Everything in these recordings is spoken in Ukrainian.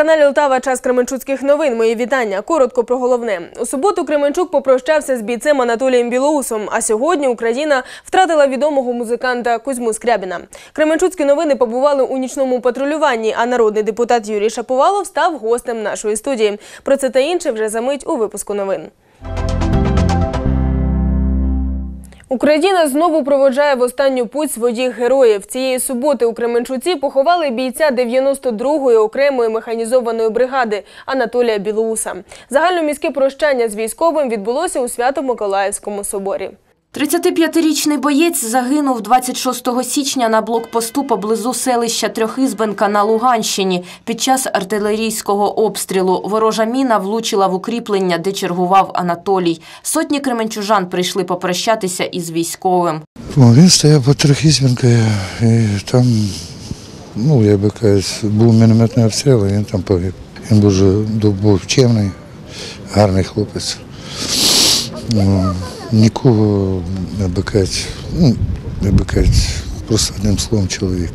телеканалі Лтава час Кременчуцьких новин. Мої вітання. Коротко про головне. У суботу Кременчук попрощався з бійцем Анатолієм Білоусом. А сьогодні Україна втратила відомого музиканта Кузьму Скрябіна. Кременчуцькі новини побували у нічному патрулюванні. А народний депутат Юрій Шаповалов став гостем нашої студії. Про це та інше вже за мить у випуску новин. Україна знову проводжає в останню путь своїх героїв. Цієї суботи у Кременчуці поховали бійця 92-ї окремої механізованої бригади Анатолія Білоуса. Загальноміське прощання з військовим відбулося у Свято-Миколаївському соборі. 35-річний боєць загинув 26 січня на блокпосту поблизу селища Трьохізбенка на Луганщині під час артилерійського обстрілу. Ворожа міна влучила в укріплення, де чергував Анатолій. Сотні кременчужан прийшли попрощатися із військовим. Він стояв по Трохізбінкою і там, ну, я би кажу, був мінометний обстріл, і він там погиб. Він дуже був чемний, гарний хлопець. Нікого, я би кажу, ну, я би кажу, просто одним словом чоловік.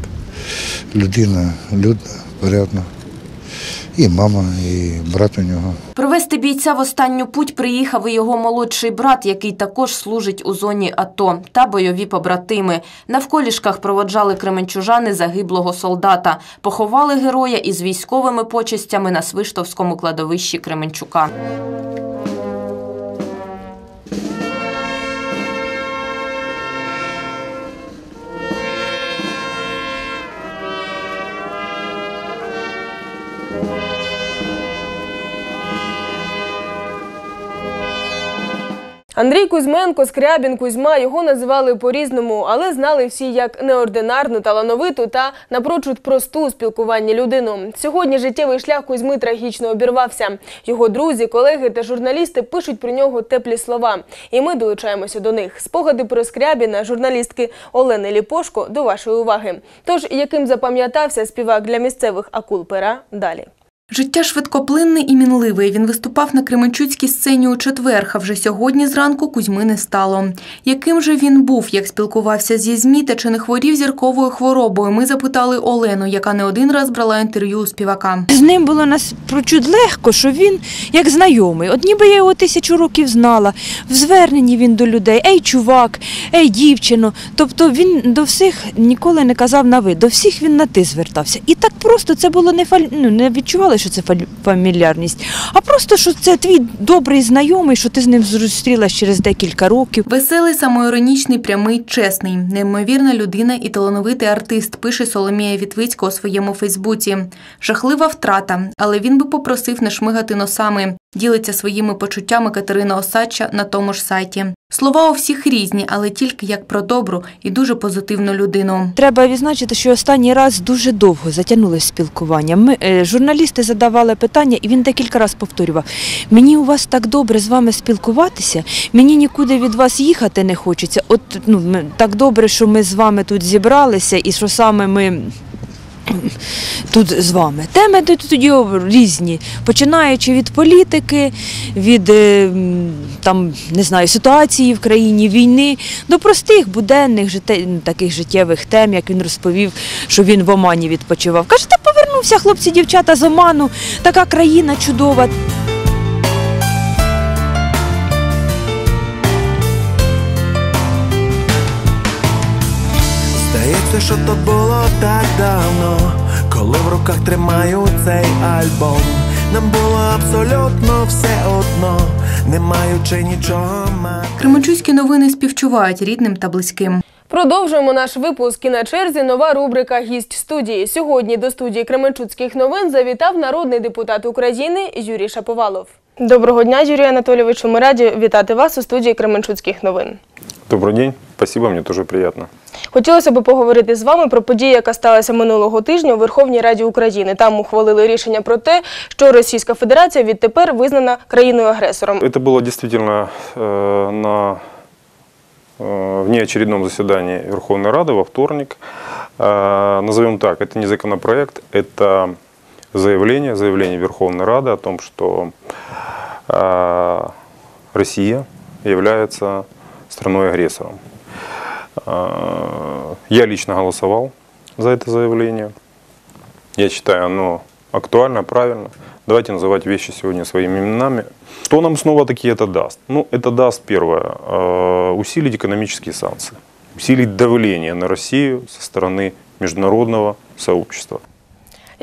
Людина, людна, порядна. І мама, і брат у нього. Провести бійця в останню путь приїхав і його молодший брат, який також служить у зоні АТО, та бойові побратими. Навколішках проводжали кременчужани загиблого солдата. Поховали героя із військовими почестями на Свиштовському кладовищі Кременчука. Андрій Кузьменко, Скрябін, Кузьма його називали по-різному, але знали всі як неординарну, талановиту та напрочуд просту у спілкуванні людину. Сьогодні життєвий шлях Кузьми трагічно обірвався. Його друзі, колеги та журналісти пишуть про нього теплі слова. І ми долучаємося до них. Спогади про Скрябіна, журналістки Олени Ліпошко, до вашої уваги. Тож, яким запам'ятався співак для місцевих акул пера, далі. Життя швидкоплинне і мінливе. Він виступав на Кременчуцькій сцені у четвер, а вже сьогодні зранку Кузьми не стало. Яким же він був, як спілкувався зі ЗМІ та чи не хворів зірковою хворобою? Ми запитали Олену, яка не один раз брала інтерв'ю у співака. З ним було нас наспрочуд легко, що він як знайомий. От ніби я його тисячу років знала. В зверненні він до людей, ей, чувак, ей, дівчино. Тобто він до всіх ніколи не казав на ви, до всіх він на ти звертався. І так просто це було не фаль... ну, не відчували, що це фамільярність, а просто що це твій добрий знайомий, що ти з ним зустрілась через декілька років. Веселий, самоіронічний, прямий, чесний, неймовірна людина і талановитий артист, пише Соломія Вітвицько у своєму Фейсбуці. Жахлива втрата, але він би попросив не шмигати носами. Ділиться своїми почуттями Катерина Осадча на тому ж сайті. Слова у всіх різні, але тільки як про добру і дуже позитивну людину. Треба відзначити, що останній раз дуже довго затягнулося спілкування. Ми, е, журналісти задавали питання, і він декілька разів повторював: мені у вас так добре з вами спілкуватися, мені нікуди від вас їхати не хочеться. От ну так добре, що ми з вами тут зібралися, і що саме ми. Тут з вами теми тоді різні, починаючи від політики, від е, там не знаю ситуації в країні, війни до простих буденних жите, таких життєвих тем, як він розповів, що він в Омані відпочивав. Каже, та повернувся хлопці, дівчата з Оману, така країна чудова. Здається, що то було так давно, коли в руках тримаю цей альбом. Нам було абсолютно все одно, не маючи нічого мати. Кременчуцькі новини співчувають рідним та близьким. Продовжуємо наш випуск і на черзі нова рубрика Гість студії. Сьогодні до студії Кременчуцьких новин завітав народний депутат України Юрій Шаповалов. Доброго дня, Юрій Анатолійовичу. Ми раді вітати вас у студії Кременчуцьких новин. Добрый день. Спасибо, мне тоже приятно. Хотілося б поговорити з вами про подію, яка сталася минулого тижня у Верховній Раді України. Там ухвалили рішення про те, що Російська Федерація відтепер визнана країною-агресором. Это было действительно э, на э, внеочередном заседании Верховной Рады во вторник. Э, назовем так, это не законопроект, это заявление, заявление Верховной Рады о том, что э, Россия является страной-агрессором. Э, Я лично голосовал за это заявление. Я считаю, оно актуально, правильно. Давайте называть вещи сегодня своими именами. Что нам снова-таки это даст? Ну, это даст, первое, э, усилить экономические санкции, усилить давление на Россию со стороны международного сообщества.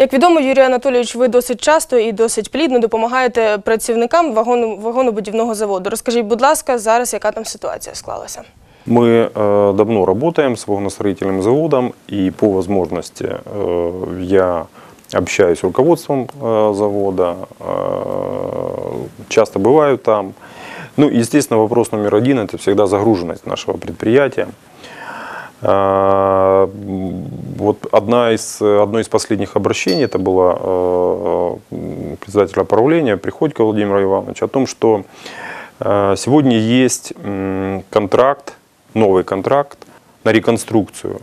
Як відомо, Юрій Анатолійович, ви досить часто і досить плідно допомагаєте працівникам вагону, вагонобудівного заводу. Розкажіть, будь ласка, зараз яка там ситуація склалася? Мы э, давно работаем с вагоностроительным заводом, и по возможности э, я общаюсь с руководством э, завода, э, часто бываю там. Ну, естественно, вопрос номер один – это всегда загруженность нашего предприятия. А, Вот одна из, одно из последних обращений, это было э, м, председателя правления Приходько Владимира Ивановича, о том, что э, сегодня есть контракт, новый контракт на реконструкцию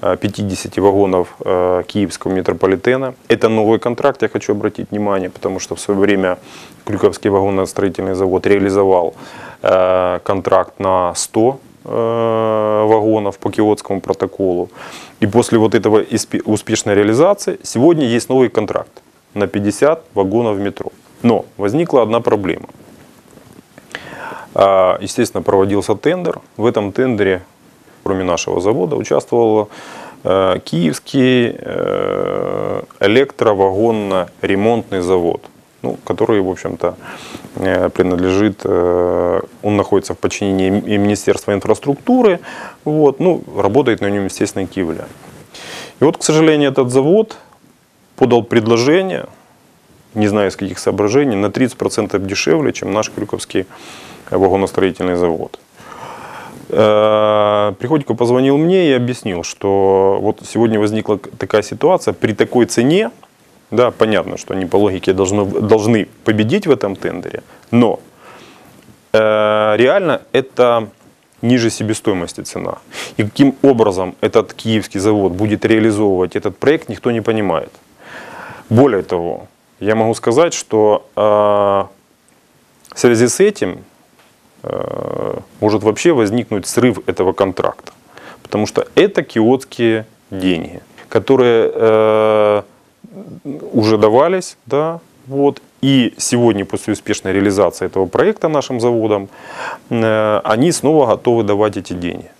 э, 50 вагонов э, киевского метрополитена. Это новый контракт, я хочу обратить внимание, потому что в свое время Крюковский вагоностроительный завод реализовал э, контракт на 100 э, вагонов по Киотскому протоколу. И после вот этого испе- успешной реализации сегодня есть новый контракт на 50 вагонов метро. Но возникла одна проблема. А, Естественно, проводился тендер. В этом тендере, кроме нашего завода, участвовал э, Киевский э, электровагонно-ремонтный завод, Ну, который, в общем-то, э, принадлежит, э, он находится в подчинении Министерства инфраструктуры, вот, ну, работает на нем, естественно, киевляне. И вот, к сожалению, этот завод подал предложение, не знаю из каких соображений, на 30% дешевле, чем наш Крюковский вагоностроительный завод. Э, Приходько позвонил мне и объяснил, что вот сегодня возникла такая ситуация, при такой цене, да, понятно, что они по логике должны, должны победить в этом тендере, но э, реально это ниже себестоимости цена. И каким образом этот киевский завод будет реализовывать этот проект, никто не понимает. Более того, я могу сказать, что э, в связи с этим э, может вообще возникнуть срыв этого контракта. Потому что это киотские деньги, которые э, уже давались, да, вот, и сегодня после успешной реализации этого проекта нашим заводом, э, они снова готовы давать эти деньги.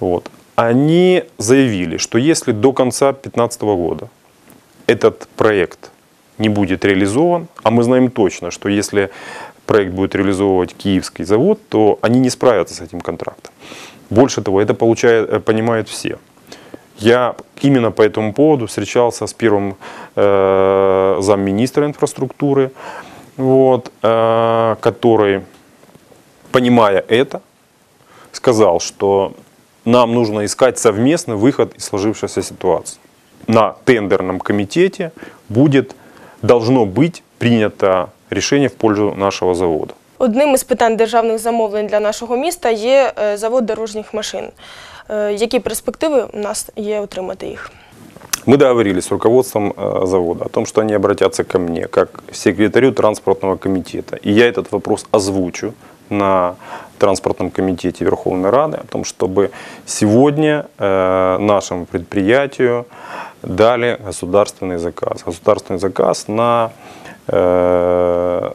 Вот. Они заявили, что если до конца 2015 года этот проект не будет реализован, а мы знаем точно, что если проект будет реализовывать киевский завод, то они не справятся с этим контрактом. Больше того, это получает, э, понимают все. Я именно по этому поводу встречался с первым э, замминистра инфраструктуры, вот, э, который, понимая это, сказал, что нам нужно искать совместный выход из сложившейся ситуации. На тендерном комитете будет, должно быть принято решение в пользу нашего завода. Одним із питань державних замовлень для нашого міста є е, завод дорожніх машин. Е, Які перспективи у нас є отримати їх? Мы договорились с руководством э, завода о том, что они обратятся ко мне, как секретарю транспортного комитета. И я этот вопрос озвучу на транспортном комитете Верховной Рады, о том, чтобы сегодня э, нашему предприятию дали государственный заказ. Государственный заказ на э,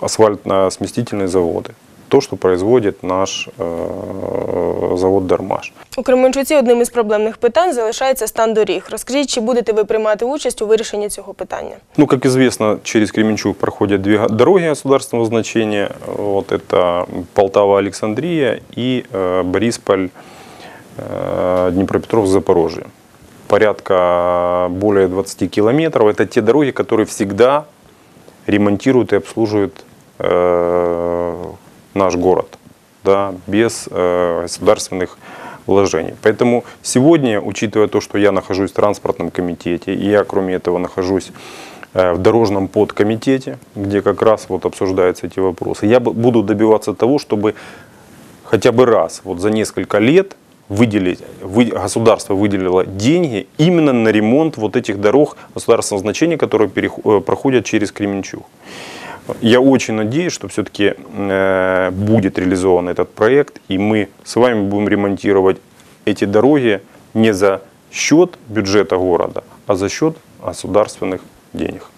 асфальтно-сместительные заводы. То, что производит наш э, завод «Дармаш». У Кременчуці одним із проблемних питань залишається стан доріг. Розкажіть, чи будете ви приймати участь у вирішенні цього питання? Ну, как известно, через Кременчуг проходят две га- дороги государственного значения. Вот это Полтава-Александрия и э, Борисполь, э, Днепропетровск, Запорожье. Порядка более 20 километров. Это те дороги, которые всегда ремонтируют и обслуживают э, наш город Да, без э, государственных вложений. Поэтому сегодня, учитывая то, что я нахожусь в транспортном комитете, и я, кроме этого, нахожусь э, в дорожном подкомитете, где как раз вот обсуждаются эти вопросы, я бу- буду добиваться того, чтобы хотя бы раз вот за несколько лет выделить, вы- государство выделило деньги именно на ремонт вот этих дорог государственного значения, которые э, проходят через Кременчуг. Я очень надеюсь, что все-таки будет реализован этот проект, и мы с вами будем ремонтировать эти дороги не за счет бюджета города, а за счет государственных денег.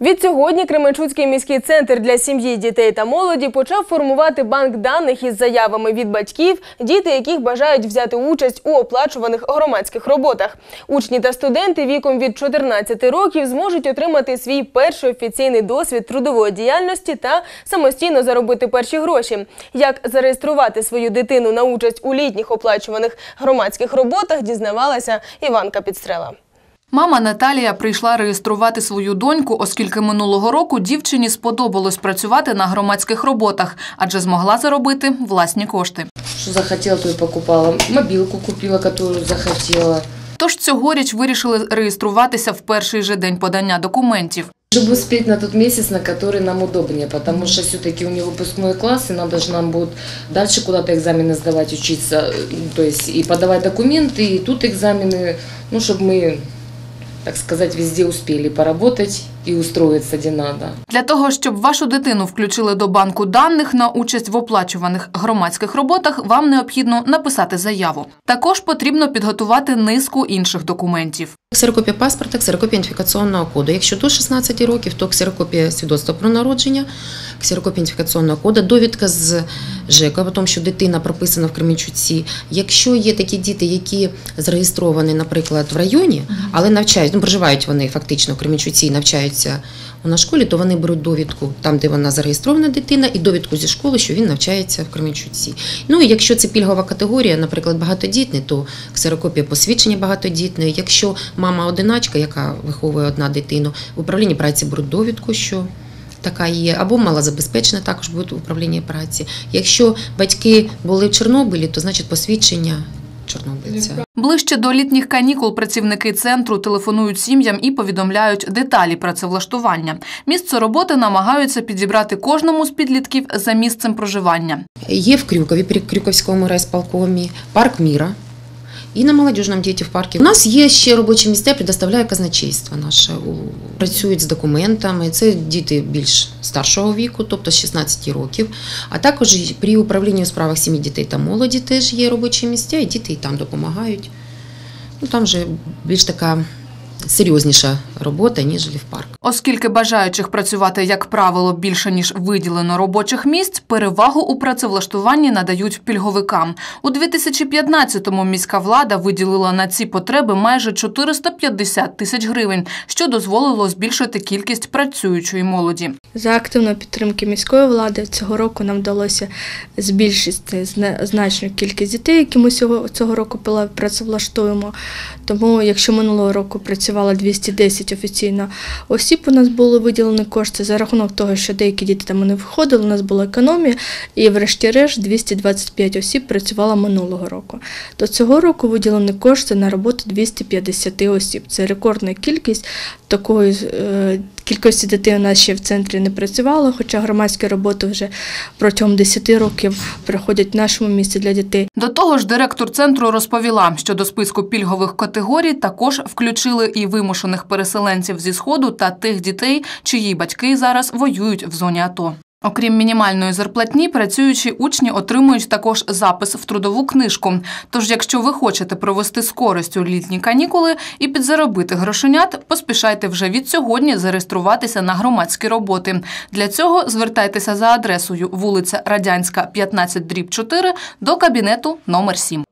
Відсьогодні Кременчуцький міський центр для сім'ї, дітей та молоді почав формувати банк даних із заявами від батьків, діти яких бажають взяти участь у оплачуваних громадських роботах. Учні та студенти віком від 14 років зможуть отримати свій перший офіційний досвід трудової діяльності та самостійно заробити перші гроші. Як зареєструвати свою дитину на участь у літніх оплачуваних громадських роботах, дізнавалася Іванка Підстрела. Мама Наталія прийшла реєструвати свою доньку, оскільки минулого року дівчині сподобалось працювати на громадських роботах, адже змогла заробити власні кошти. Что захотела, то и покупала. Мобилку купила, которую захотела. Тож цьогоріч вирішили реєструватися в перший же день подання документів. Чтобы успеть на тот месяц, на который нам удобнее, потому что все-таки у нее выпускной класс, и надо же нам будет дальше куда-то экзамены сдавать, учиться, э, то есть и подавать документы, и тут экзамены, ну, чтобы мы, так сказать, везде успели поработать и устроиться где надо. Для того, щоб вашу дитину включили до банку даних на участь в оплачуваних громадських роботах, вам необхідно написати заяву. Також потрібно підготувати низку інших документів. Ксерокопія паспорта, ксерокопія ідентифікаційного коду. Якщо до 16 років, то ксерокопія свідоцтва про народження, ксерокопія ідентифікаційного коду, довідка з ЖЕКа, про те, що дитина прописана в Кременчуці. Якщо є такі діти, які зареєстровані, наприклад, в районі, але навчають, ну проживають вони фактично в Кременчуці і навчаються у школі, то вони беруть довідку там, де вона зареєстрована дитина, і довідку зі школи, що він навчається в Кременчуці. Ну і якщо це пільгова категорія, наприклад, багатодітний, то ксерокопія посвідчення багатодітної. Якщо мама одиначка, яка виховує одна дитину, в управлінні праці беруть довідку, що така є, або малозабезпечена також буде управлінні праці. Якщо батьки були в Чорнобилі, то значить посвідчення чорнобильця. Ближче до літніх канікул працівники центру телефонують сім'ям і повідомляють деталі працевлаштування. Місце роботи намагаються підібрати кожному з підлітків за місцем проживання. Є в Крюкові, при Крюковському райсполкомі, парк Міра. І на молодіжному діті в парку. У нас є ще робочі місця, предоставляє казначейство наше. Працюють з документами. Це діти більш старшого віку, тобто з 16 років. А також при управлінні у справах сім'ї дітей та молоді теж є робочі місця, і діти і там допомагають. Ну, там вже більш така серйозніша робота, ніж в парку. Оскільки бажаючих працювати, як правило, більше ніж виділено робочих місць, перевагу у працевлаштуванні надають пільговикам. У 2015-му міська влада виділила на ці потреби майже 450 тисяч гривень, що дозволило збільшити кількість працюючої молоді. За активної підтримки міської влади цього року нам вдалося збільшити зна- значну кількість дітей, які ми цього, цього року пила- працевлаштуємо. Тому, якщо минулого року працювало 210 офіційно осіб, у нас були виділені кошти за рахунок того, що деякі діти там не входили. у нас була економія, і врешті-решт 225 осіб працювало минулого року. До цього року виділені кошти на роботу 250 осіб. Це рекордна кількість такої е, кількості дітей у нас ще в центрі не працювало, хоча громадські роботи вже протягом 10 років проходять в нашому місті для дітей. До того ж, директор центру розповіла, що до списку пільгових категорій також включили і вимушених переселенців зі сходу та тих дітей, чиї батьки зараз воюють в зоні АТО. Окрім мінімальної зарплатні, працюючі учні отримують також запис в трудову книжку. Тож, якщо ви хочете провести з користю літні канікули і підзаробити грошенят, поспішайте вже від сьогодні зареєструватися на громадські роботи. Для цього звертайтеся за адресою вулиця Радянська, 15 дріб 4 до кабінету номер 7.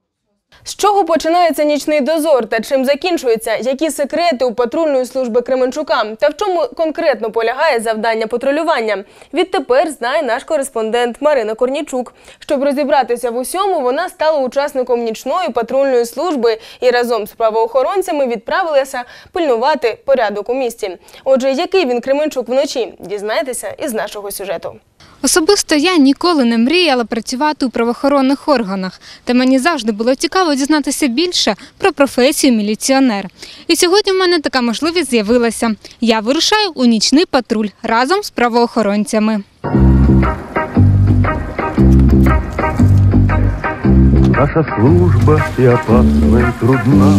З чого починається нічний дозор та чим закінчується? Які секрети у патрульної служби Кременчука? Та в чому конкретно полягає завдання патрулювання? Відтепер знає наш кореспондент Марина Корнічук. Щоб розібратися в усьому, вона стала учасником нічної патрульної служби і разом з правоохоронцями відправилася пильнувати порядок у місті. Отже, який він Кременчук вночі? Дізнайтеся із нашого сюжету. Особисто я ніколи не мріяла працювати у правоохоронних органах, та мені завжди було цікаво дізнатися більше про професію міліціонер. І сьогодні в мене така можливість з'явилася. Я вирушаю у нічний патруль разом з правоохоронцями. Наша служба и опасна, и трудна.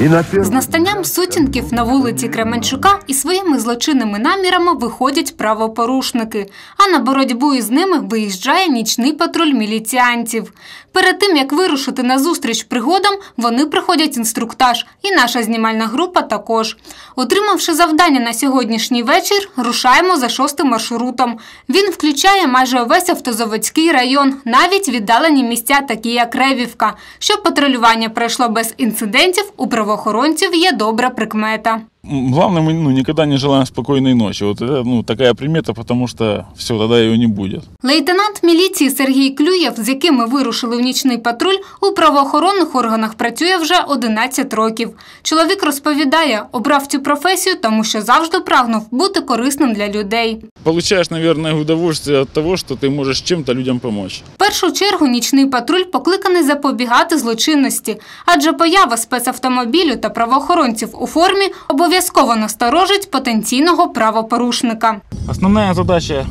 И на З настанням сутінків на вулиці Кременчука і своїми злочинними намірами виходять правопорушники, а на боротьбу із ними виїжджає нічний патруль міліціантів. Перед тим як вирушити на зустріч пригодам, вони проходять інструктаж, і наша знімальна група також. Отримавши завдання на сьогоднішній вечір, рушаємо за шостим маршрутом. Він включає майже увесь автозаводський район, навіть віддалені місця, такі як Ревівка. Щоб патрулювання пройшло без інцидентів, у правоохоронців є добра прикмета. М, Главное, мы ну, никогда не желаем спокойной ночи. Вот это ну, такая примета, потому что все, тогда ее не будет. Лейтенант міліції Сергій Клюєв, з яким ми вирушили в нічний патруль, у правоохоронних органах працює вже 11 років. Чоловік розповідає, обрав цю професію, тому що завжди прагнув бути корисним для людей. Получаешь, наверное, удовольствие от того, что ты можешь чем-то людям помочь. В першу чергу нічний патруль покликаний запобігати злочинності, адже поява спецавтомобілю та правоохоронців у формі обов'язково насторожить потенційного правопорушника. Основная задача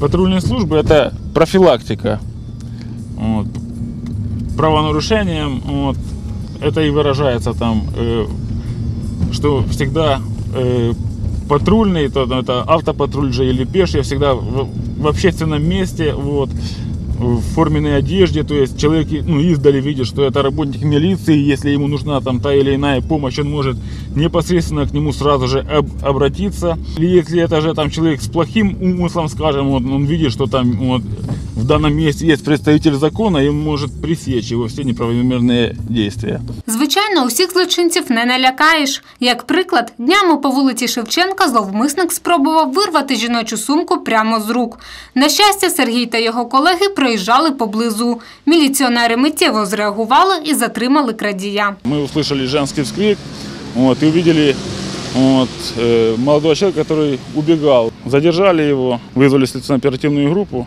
патрульной службы – это профилактика вот, правонарушениям. Вот, это и выражается там, э, что всегда э, патрульный, то это автопатруль же или пеший, всегда в, в общественном месте, вот, в форменной одежде, то есть человек ну, издали видит, что это работник милиции, если ему нужна там та или иная помощь, он может непосредственно к нему сразу же об- обратиться. Или если это же там человек с плохим умыслом, скажем, вот, он видит, что там вот, в данном месте есть представитель закона, и он может пресечь его все неправомерные действия. Звичайно, усіх злочинців не налякаєш. Як приклад, днями по вулиці Шевченка зловмисник спробував вирвати жіночу сумку прямо з рук. На щастя, Сергій та його колеги проїжджали поблизу. Міліціонери миттєво зреагували і затримали крадія. Мы услышали женский вскрик вот, и увидели вот, э, молодого человека, который убегал. Задержали его, вызвали следственно-оперативную группу,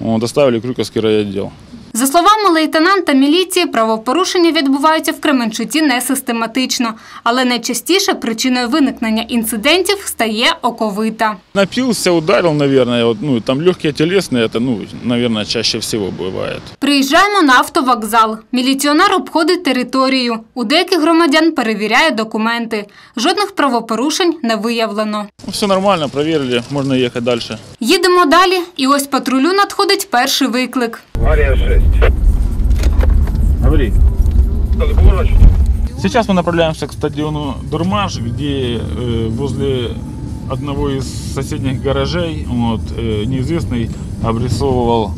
вот, доставили в Крюковский райотдел. За словами лейтенанта міліції, правопорушення відбуваються в Кременчуці не систематично, але найчастіше причиною виникнення інцидентів стає оковита. Напился, ударил, наверное, вот, ну, там легкие телесные, это, ну, наверное, чаще всего бывает. Приїжджаємо на автовокзал. Міліціонер обходить територію. У деяких громадян перевіряє документи. Жодних правопорушень не виявлено. Ну, все нормально, проверили, можно ехать дальше. Їдемо далі, і ось патрулю надходить перший виклик. Ария 6. Говори. Сейчас мы направляемся к стадиону Дурмаш, где э, возле одного из соседних гаражей вот, э, неизвестный обрисовывал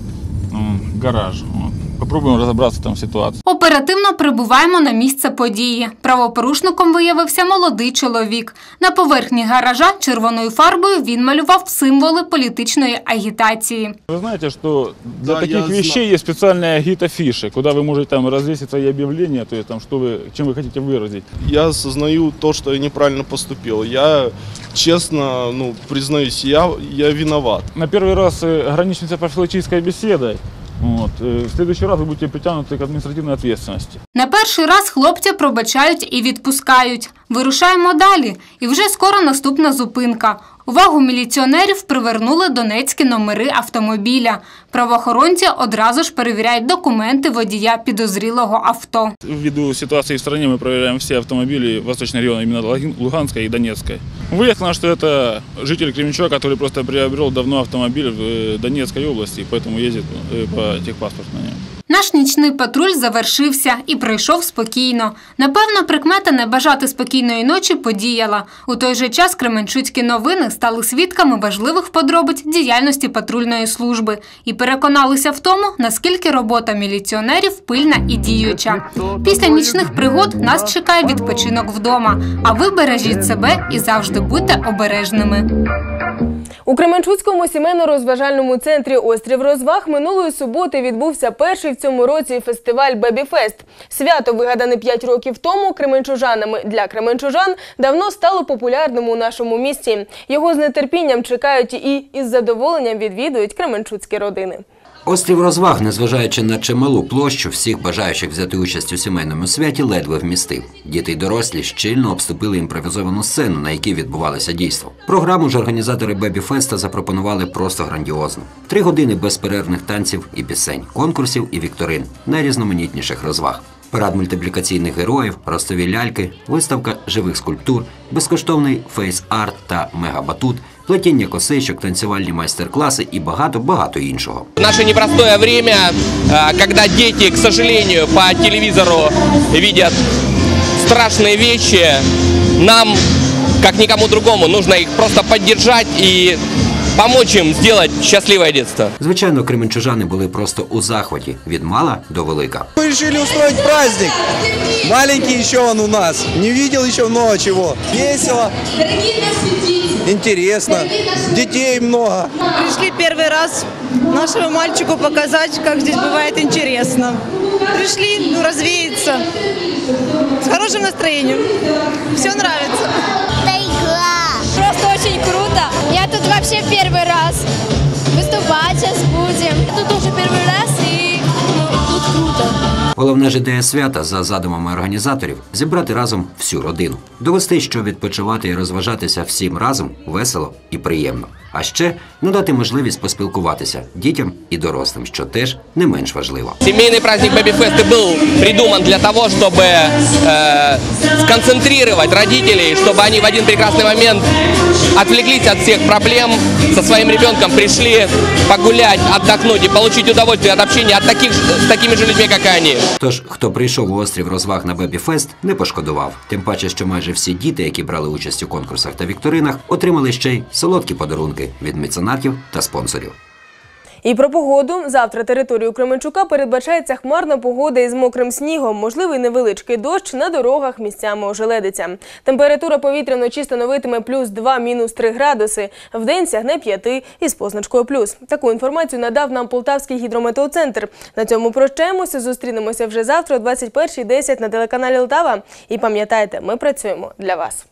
гараж. Вот. Попробуем разобраться там в ситуации. Оперативно прибуваємо на місце події. Правопорушником виявився молодий чоловік. На поверхні гаража червоною фарбою він малював символи політичної агітації. Вы знаете, что для Да, таких я вещей есть специальные агитафиши, куда вы можете там развесить свои объявления, то есть там, что вы, чем вы хотите выразить. Я осознаю то, что я неправильно поступил. Я честно, ну, признаюсь, я, я виноват. На первый раз э, ограничимся профилактической беседой. Вот. э, В следующий раз вы будете притянуты к административной ответственности. На перший раз хлопця пробачають і відпускають. Вирушаємо далі. І вже скоро наступна зупинка. Увагу міліціонерів привернули донецькі номери автомобіля. Правоохоронці одразу ж перевіряють документи водія підозрілого авто. Ввиду ситуации в стране мы проверяем все автомобили восточного района, именно Лугин- Луганской и Донецкой. Выяснилось, что это житель Кременчуга, который просто приобрел давно автомобиль в э, Донецкой области, и поэтому ездит э, по техпаспорту на нем. Наш нічний патруль завершився і пройшов спокійно. Напевно, прикмета не бажати спокійної ночі подіяла. У той же час Кременчуцькі новини стали свідками важливих подробиць діяльності патрульної служби і переконалися в тому, наскільки робота міліціонерів пильна і діюча. Після нічних пригод нас чекає відпочинок вдома. А ви бережіть себе і завжди будьте обережними. У Кременчуцькому сімейно-розважальному центрі Острів розваг минулої суботи відбувся перший в цьому році фестиваль Бебіфест. Свято, вигадане 5 років тому кременчужанами для кременчужан, давно стало популярним у нашому місті. Його з нетерпінням чекають і із задоволенням відвідують кременчуцькі родини. Острів розваг, незважаючи на чималу площу, всіх бажаючих взяти участь у сімейному святі ледве вмістив. Діти й дорослі щільно обступили імпровізовану сцену, на якій відбувалося дійство. Програму ж організатори Бебі Феста запропонували просто грандіозно: три години безперервних танців і пісень, конкурсів і вікторин, найрізноманітніших розваг. Парад мультиплікаційних героїв, ростові ляльки, виставка живих скульптур, безкоштовний фейс-арт та мегабатут, плетіння косичок, танцювальні майстер-класи і багато-багато іншого. Наше непростое время, а, когда дети, к сожалению, по телевизору видят страшные вещи, нам, как никому другому, нужно их просто поддержать и помочь им сделать счастливое детство. Звичайно, кременчужани були просто у захваті від мала до велика. Мы решили устроить праздник. Маленький еще он у нас. Не видел еще много чего. Весело. Интересно. Детей много. Пришли первый раз нашему мальчику показать, как здесь бывает интересно. Пришли ну, развеяться с хорошим настроением. Все нравится. Сейчас будем. Тут тоже первый раз и ну, тут круто. Головна ж ідея свята за задумами організаторів зібрати разом всю родину, довести, що відпочивати і розважатися всім разом весело і приємно А ще надати можливість поспілкуватися дітям і дорослим, що теж не менш важливо. Семейный праздник Baby Fest и был придуман для того, чтобы э, сконцентрировать родителей, чтобы они в один прекрасный момент отвлеклись от всех проблем, со своим ребенком пришли погулять, отдохнуть и получить удовольствие от общения от таких, же- с такими же людьми, как и они. Тож, хто прийшов у острів розваг на Бебі Фест, не пошкодував. Тим паче, що майже всі діти, які брали участь у конкурсах та вікторинах, отримали ще й солодкі подарунки від меценатів та спонсорів. І про погоду. Завтра територію Кременчука передбачається хмарна погода із мокрим снігом, можливий невеличкий дощ на дорогах місцями ожеледиться. Температура повітря вночі становитиме плюс 2, мінус 3 градуси. Вдень сягне 5 із позначкою плюс. Таку інформацію надав нам Полтавський гідрометеоцентр. На цьому прощаємося. Зустрінемося вже завтра о 21.10 на телеканалі Лтава. І пам'ятайте, ми працюємо для вас.